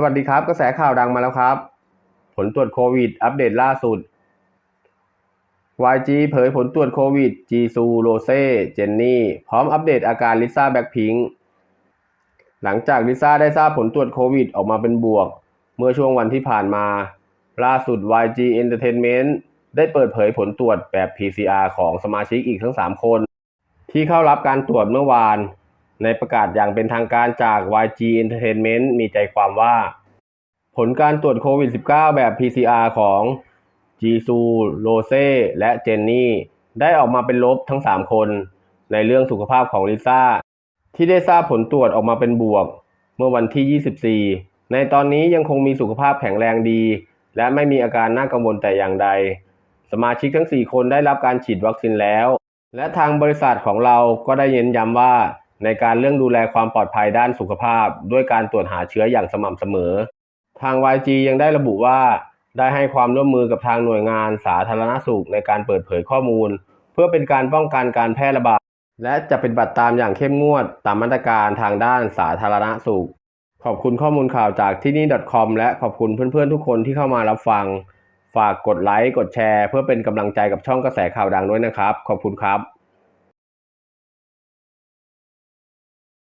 สวัสดีครับ กระแสข่าวดังมาแล้วครับ ผลตรวจโควิด อัปเดตล่าสุด YG เผยผลตรวจโควิด จีซู โรเซ่ เจนนี่ พร้อมอัปเดตอาการลิซ่าแบ็คพิงหลังจากลิซ่าได้ทราบผลตรวจโควิดออกมาเป็นบวก เมื่อช่วงวันที่ผ่านมา ล่าสุด YG Entertainment ได้เปิดเผยผลตรวจแบบ PCR ของสมาชิกอีกทั้ง 3 คน ที่เข้ารับการตรวจเมื่อวาน ในประกาศอย่างเป็นทางการจาก YG Entertainment มีใจความว่า ผลการตรวจโควิด -19 แบบ PCR ของจีซูโรเซ่และเจนนี่ ได้ออกมาเป็นลบทั้ง 3 คน ในเรื่องสุขภาพของลิซ่า ที่ได้ทราบผลตรวจออกมาเป็นบวก เมื่อวันที่ 24 ในตอนนี้ยังคงมีสุขภาพแข็งแรงดี และไม่มีอาการน่ากังวลแต่อย่างใด สมาชิกทั้ง 4 คนได้รับการฉีดวัคซีนแล้ว และทางบริษัทของเราก็ได้เน้นย้ำว่า ในการเรื่องดูแลความปลอดภัยด้านสุขภาพ ด้วยการตรวจหาเชื้ออย่างสม่ำเสมอ ทาง YG ยังได้ระบุว่า ได้ให้ความร่วมมือกับทางหน่วยงานสาธารณสุขในการเปิดเผยข้อมูล เพื่อเป็นการป้องกันการแพร่ระบาด และจะเป็นบัตรตามอย่างเข้มงวดตามมาตรการทางด้านสาธารณสุข ขอบคุณข้อมูลข่าวจากที่นี่ .com และขอบคุณเพื่อนๆทุกคนที่เข้ามารับฟัง ฝากกดไลค์กดแชร์ เพื่อเป็นกำลังใจกับช่องกระแสข่าวดังด้วยนะครับ ขอบคุณครับ